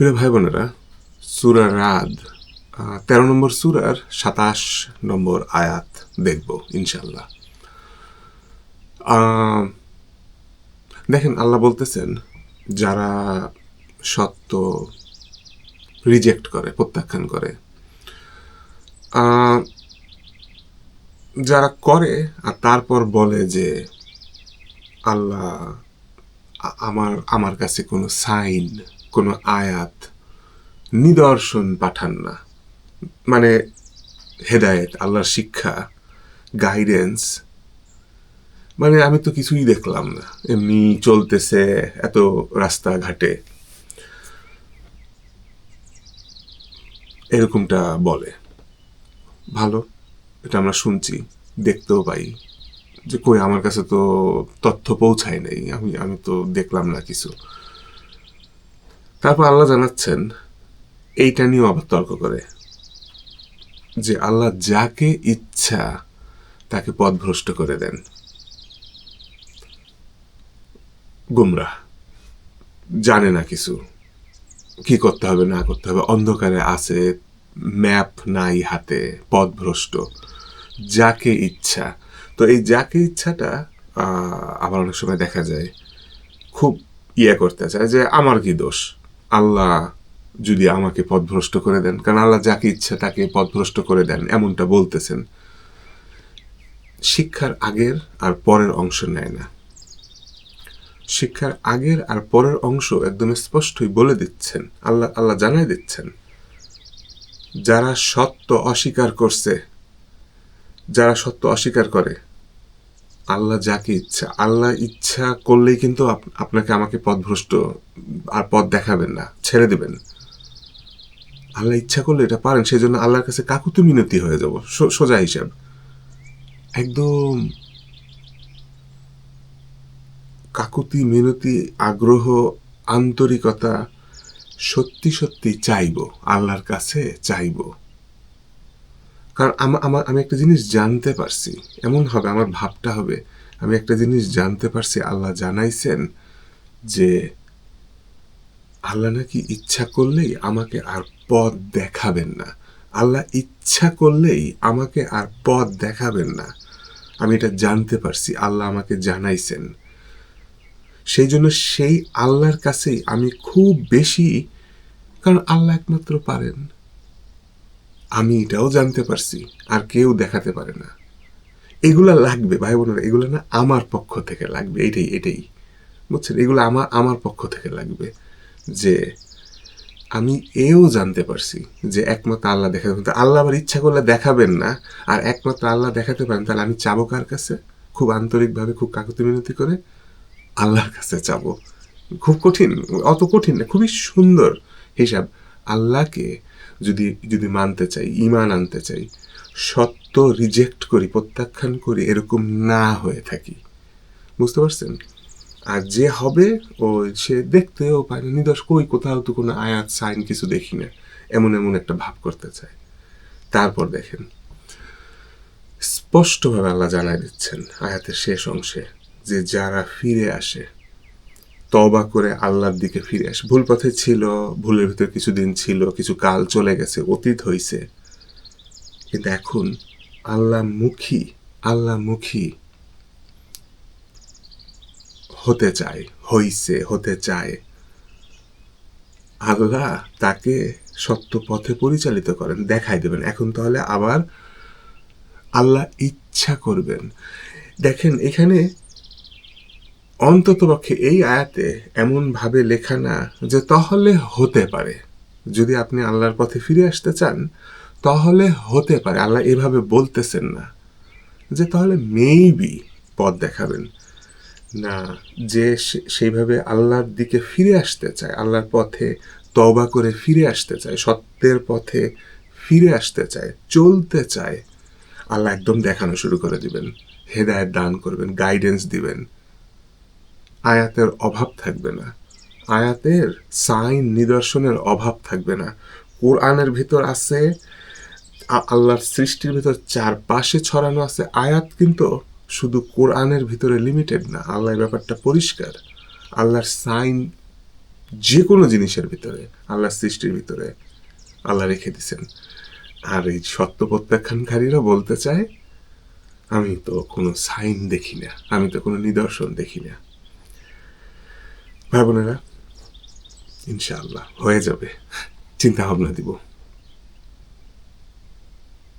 প্রিয় ভাই বোনেরা, সুরা রাদ তেরো নম্বর সুরার সাতাশ নম্বর আয়াত দেখব ইনশাল্লাহ দেখেন, আল্লাহ বলতেছেন, যারা সত্য রিজেক্ট করে, প্রত্যাখ্যান করে যারা করে আর তারপর বলে যে আল্লাহ আমার আমার কাছে কোনো সাইন কোনো আয়াত নিদর্শন পাঠান না। মানে হেদায়েত, আল্লাহর শিক্ষা গাইডেন্স মানে আমি তো কিছুই দেখলাম না। এমনি চলতেছে এত রাস্তাঘাটে। এরকমটা বলে। ভালো, এটা আমরা শুনছি, দেখতেও পাই। যে কই, আমার কাছে তো তথ্য পৌঁছায় নাই। আমি আমি তো দেখলাম না কিছু। তারপর আল্লাহ জানাচ্ছেন, এইটা নিয়েও আবার তর্ক করে। যে আল্লাহ যাকে ইচ্ছা তাকে পথভ্রষ্ট করে দেন। গুমরা জানে না কিছু। কি করতে হবে, না করতে হবে, অন্ধকারে আছে, ম্যাপ নাই হাতে, পথভ্রষ্ট। যাকে ইচ্ছা। তো এই যাকে ইচ্ছাটা আবার অনেক সময় দেখা যায়, খুব ইয়ে করতে চায় যে, আমার কি দোষ? আল্লাহ যদি আমাকে পথভ্রষ্ট করে দেন, কারণ আল্লাহ যাকে ইচ্ছা তাকে পথভ্রষ্ট করে দেন, এমনটা বলতেছেন। শিক্ষার আগের আর পরের অংশ নেয় না। শিক্ষার আগের আর পরের অংশ একদম স্পষ্টই বলে দিচ্ছেন, আল্লাহ আল্লাহ জানাই দিচ্ছেন। যারা সত্য অস্বীকার করছে, যারা সত্য অস্বীকার করে আল্লাহ যাকে ইচ্ছা, আল্লাহ ইচ্ছা করলেই কিন্তু আপনাকে আমাকে পথভ্রষ্ট আর পথ দেখাবেন না, ছেড়ে দেবেন। আল্লাহ ইচ্ছা করলে এটা পারেন সেই জন্য আল্লাহর কাছে কাকুতি মিনতি হয়ে যাব সোজা হিসাব। একদম কাকুতি মিনতি, আগ্রহ, আন্তরিকতা সত্যি সত্যি চাইব, আল্লাহর কাছে চাইব। কারণ আমার আমি একটা জিনিস জানতে পারছি। এমন হবে, আমার ভাবটা হবে, আমি একটা জিনিস জানতে পারছি, আল্লাহ জানাইছেন যে আল্লাহ নাকি ইচ্ছা করলেই আমাকে আর পথ দেখাবেন না। আল্লাহ ইচ্ছা করলেই আমাকে আর পথ দেখাবেন না। আমি এটা জানতে পারছি, আল্লাহ আমাকে জানাইছেন। সেই জন্য সেই আল্লাহর কাছেই আমি খুব বেশি, কারণ আল্লাহ একমাত্র পারেন। আমি এটাও জানতে পারছি, আর কেউ দেখাতে পারে না। এগুলা লাগবে, ভাই বোনেরা, এগুলো না আমার পক্ষ থেকে লাগবে, এটাই এটাই। বুঝছেন? এগুলো আমার আমার পক্ষ থেকে লাগবে যে আমি এও জানতে পারছি যে একমাত্র আল্লাহ দেখাতে পারেন। আল্লাহ আবার ইচ্ছা করলে দেখাবেন না, আর একমাত্র আল্লাহ দেখাতে পারেন, তাহলে আমি চাবো কার কাছে? খুব আন্তরিকভাবে, খুব কাকুতি মিনতি করে আল্লাহর কাছে চাবো। খুব কঠিন, অত কঠিন না, খুবই সুন্দর হিসাব। আল্লাহকে যদি যদি মানতে চাই ইমান আনতে চাই, সত্য রিজেক্ট করি, প্রত্যাখ্যান করি, এরকম না হয়ে থাকি। বুঝতে পারছেন? আর যে হবে, ও সে দেখতেও পায় নিদর্শ কই? কোথাও তো কোনো আয়াত সাইন কিছু দেখি না। এমন এমন একটা ভাব করতে চায়। তারপর দেখেন, স্পষ্টভাবে আল্লাহ জানাই দিচ্ছেন আয়াতের শেষ অংশে যে, যারা ফিরে আসে তবা করে আল্লাহর দিকে ফিরে আসে। ভুল পথে ছিল, ভুলের ভিতর কিছুদিন ছিল, কিছু কাল চলে গেছে, অতীত হইছে। কিন্তু এখন আল্লাহ মুখী আল্লাহ মুখী হতে চায়, হইছে, হতে চায়। আল্লাহ তাকে সত্য পথে পরিচালিত করেন, দেখাই দেবেন। এখন তাহলে আবার আল্লাহ ইচ্ছা করবেন। দেখেন, এখানে অন্ততপক্ষে এই আয়াতে এমনভাবে লেখা না যে তাহলে হতে পারে। যদি আপনি আল্লাহর পথে ফিরে আসতে চান, তাহলে হতে পারে। আল্লাহ এভাবে বলতেছেন না যে তাহলে মেইবি পথ দেখাবেন। না, যে সেইভাবে আল্লাহর দিকে ফিরে আসতে চায়, আল্লাহর পথে তবা করে ফিরে আসতে চায়, সত্যের পথে ফিরে আসতে চায়, চলতে চায়, আল্লাহ একদম দেখানো শুরু করে দিবেন। হেদায়েত দান করবেন গাইডেন্স দিবেন। আয়াতের অভাব থাকবে না। আয়াতের সাইন নিদর্শনের অভাব থাকবে না। কোরআনের ভিতর আছে আল্লাহর সৃষ্টির ভিতর চারপাশে ছড়ানো আছে আয়াত, কিন্তু শুধু কোরআনের ভিতরে লিমিটেড না। আল্লাহ ব্যাপারটা পরিষ্কার। আল্লাহর সাইন যে কোনো জিনিসের ভিতরে, আল্লাহর সৃষ্টির ভিতরে আল্লাহ রেখে দিছেন আর এই সত্য প্রত্যাখ্যানকারীরা বলতে চায়, আমি তো কোনো সাইন দেখি না, আমি তো কোনো নিদর্শন দেখি না। ভাই বোনেরা ইনশাআল্লাহ হয়ে যাবে। চিন্তা ভাবনা দিব।